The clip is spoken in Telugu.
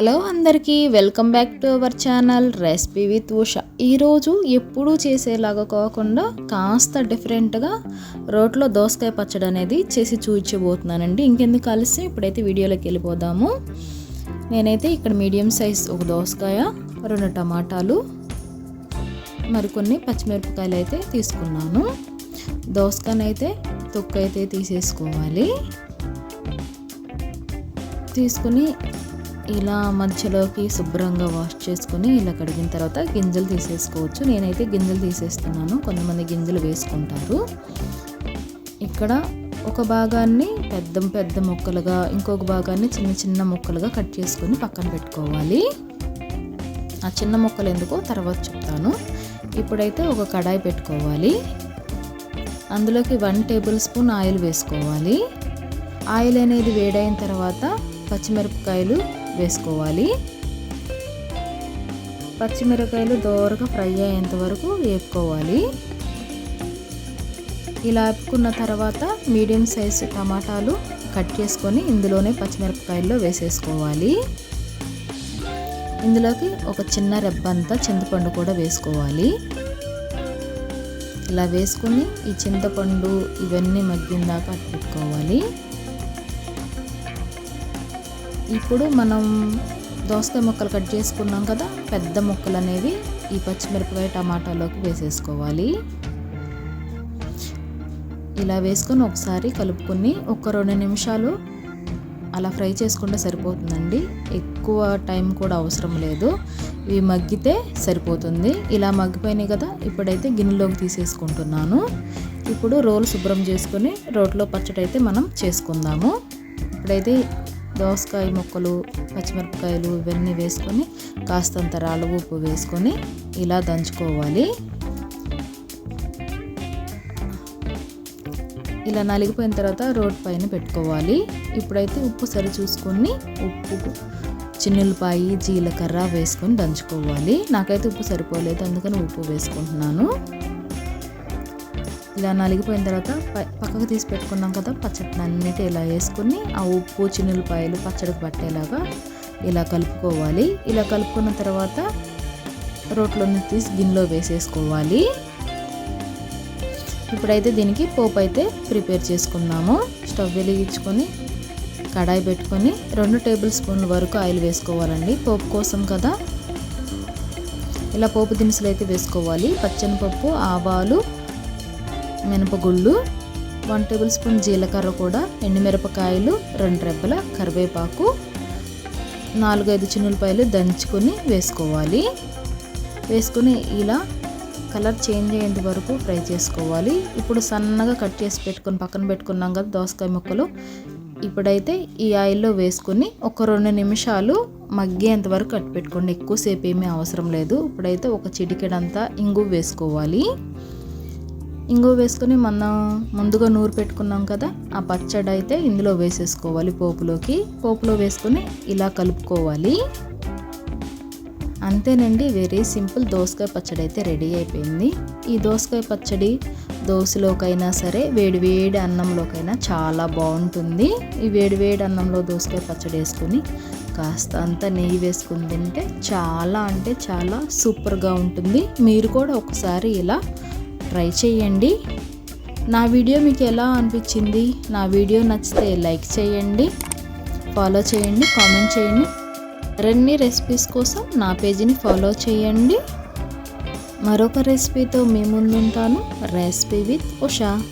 హలో అందరికీ welcome back to our channel recipe with Usha. ఈరోజు ఎప్పుడూ చేసేలాగా కాకుండా కాస్త డిఫరెంట్గా రోట్లో దోసకాయ పచ్చడి అనేది చేసి చూపించబోతున్నానండి. ఇంకెందుకు కలిసి ఇప్పుడైతే వీడియోలోకి వెళ్ళిపోదాము. నేనైతే ఇక్కడ మీడియం సైజ్ ఒక దోసకాయ రెండు టమాటాలు మరికొన్ని పచ్చిమిరపకాయలు అయితే తీసుకున్నాను. దోసకాయనైతే తొక్కు అయితే తీసేసుకోవాలి. తీసుకుని ఇలా మధ్యలోకి శుభ్రంగా వాష్ చేసుకుని ఇలా కడిగిన తర్వాత గింజలు తీసేసుకోవచ్చు. నేనైతే గింజలు తీసేస్తున్నాను. కొంతమంది గింజలు వేసుకుంటారు. ఇక్కడ ఒక భాగాన్ని పెద్ద పెద్ద ముక్కలుగా ఇంకొక భాగాన్ని చిన్న చిన్న ముక్కలుగా కట్ చేసుకొని పక్కన పెట్టుకోవాలి. ఆ చిన్న ముక్కలు ఎందుకో తర్వాత చెప్తాను. ఇప్పుడైతే ఒక కడాయి పెట్టుకోవాలి. అందులోకి వన్ టేబుల్ స్పూన్ ఆయిల్ వేసుకోవాలి. ఆయిల్ అనేది వేడైన తర్వాత పచ్చిమిరపకాయలు వేసుకోవాలి. పచ్చిమిరపకాయలు దోరగా ఫ్రై అయ్యేంత వరకు వేపుకోవాలి. ఇలా వేపుకున్న తర్వాత మీడియం సైజ్ టమాటాలు కట్ చేసుకొని ఇందులోనే పచ్చిమిరపకాయల్లో వేసేసుకోవాలి. ఇందులోకి ఒక చిన్న రెబ్బంతా చింతపండు కూడా వేసుకోవాలి. ఇలా వేసుకొని ఈ చింతపండు ఇవన్నీ మగ్గిందాక పెట్టుకోవాలి. ఇప్పుడు మనం దోసకాయ ముక్కలు కట్ చేసుకున్నాం కదా పెద్ద ముక్కలు అనేవి ఈ పచ్చిమిరపకాయ టమాటాలోకి వేసేసుకోవాలి. ఇలా వేసుకొని ఒకసారి కలుపుకొని ఒక రెండు నిమిషాలు అలా ఫ్రై చేసుకుంటే సరిపోతుందండి. ఎక్కువ టైం కూడా అవసరం లేదు. ఇవి మగ్గితే సరిపోతుంది. ఇలా మగ్గిపోయినాయి కదా ఇప్పుడైతే గిన్నెలోకి తీసేసుకుంటున్నాను. ఇప్పుడు రోల్ శుభ్రం చేసుకొని రోట్లో పచ్చడి అయితే మనం చేసుకుందాము. ఇప్పుడైతే దోసకాయ ముక్కలు పచ్చిమిరపకాయలు ఇవన్నీ వేసుకొని కాస్తంత రాళ్ళ ఉప్పు వేసుకొని ఇలా దంచుకోవాలి. ఇలా నలిగిపోయిన తర్వాత రోడ్ పైన పెట్టుకోవాలి. ఇప్పుడైతే ఉప్పు సరి చూసుకొని ఉప్పు చిన్నులపాయి జీలకర్ర వేసుకొని దంచుకోవాలి. నాకైతే ఉప్పు సరిపోలేదు అందుకని ఉప్పు వేసుకుంటున్నాను. ఇలా నలిగిపోయిన తర్వాత పక్కకు తీసి పెట్టుకున్నాం కదా పచ్చడిని అన్నిటి ఇలా వేసుకుని ఆ ఉప్పు చిన్నులపాయలు పచ్చడికి పట్టేలాగా ఇలా కలుపుకోవాలి. ఇలా కలుపుకున్న తర్వాత రోట్లోని తీసి గిన్నెలో వేసేసుకోవాలి. ఇప్పుడైతే దీనికి పోపు అయితే ప్రిపేర్ చేసుకున్నాము స్టవ్ వెలిగించుకొని కడాయి పెట్టుకొని రెండు టేబుల్ స్పూన్ల వరకు ఆయిల్ వేసుకోవాలండి. పోపు కోసం కదా. ఇలా పోపు దినుసులు అయితే వేసుకోవాలి. పచ్చని పప్పు ఆవాలు మినపగుళ్ళు వన్ టేబుల్ స్పూన్ జీలకర్ర కూడా ఎండుమిరపకాయలు రెండు రెబ్బల కరివేపాకు నాలుగైదు చిన్నులపాయలు దంచుకొని వేసుకోవాలి. వేసుకొని ఇలా కలర్ చేంజ్ అయ్యేంత వరకు ఫ్రై చేసుకోవాలి. ఇప్పుడు సన్నగా కట్ చేసి పెట్టుకొని పక్కన పెట్టుకున్నాం కదా దోసకాయ ముక్కలు. ఇప్పుడైతే ఈ ఆయిల్లో వేసుకొని ఒక రెండు నిమిషాలు మగ్గేంత వరకు కట్ పెట్టుకోండి. ఎక్కువసేపు ఏమీ అవసరం లేదు. ఇప్పుడైతే ఒక చిటికెడంతా ఇంగు వేసుకోవాలి. ఇంగువ వేసుకొని మనం ముందుగా నూరు పెట్టుకున్నాం కదా ఆ పచ్చడి అయితే ఇందులో వేసేసుకోవాలి పోపులోకి. పోపులో వేసుకొని ఇలా కలుపుకోవాలి. అంతేనండి వెరీ సింపుల్ దోసకాయ పచ్చడి అయితే రెడీ అయిపోయింది. ఈ దోసకాయ పచ్చడి దోశలోకైనా సరే వేడివేడి అన్నంలోకైనా చాలా బాగుంటుంది. ఈ వేడివేడి అన్నంలో దోసకాయ పచ్చడి వేసుకొని కాస్త అంత నెయ్యి వేసుకుని తింటే చాలా అంటే చాలా సూపర్గా ఉంటుంది. మీరు కూడా ఒకసారి ఇలా ట్రై చేయండి. నా వీడియో మీకు ఎలా అనిపించింది? నా వీడియో నచ్చితే లైక్ చేయండి. ఫాలో చేయండి కామెంట్ చేయండి. మరిన్ని రెసిపీస్ కోసం నా పేజీని ఫాలో చేయండి. మరొక రెసిపీతో మీ ముందుంటాను. Recipe with Usha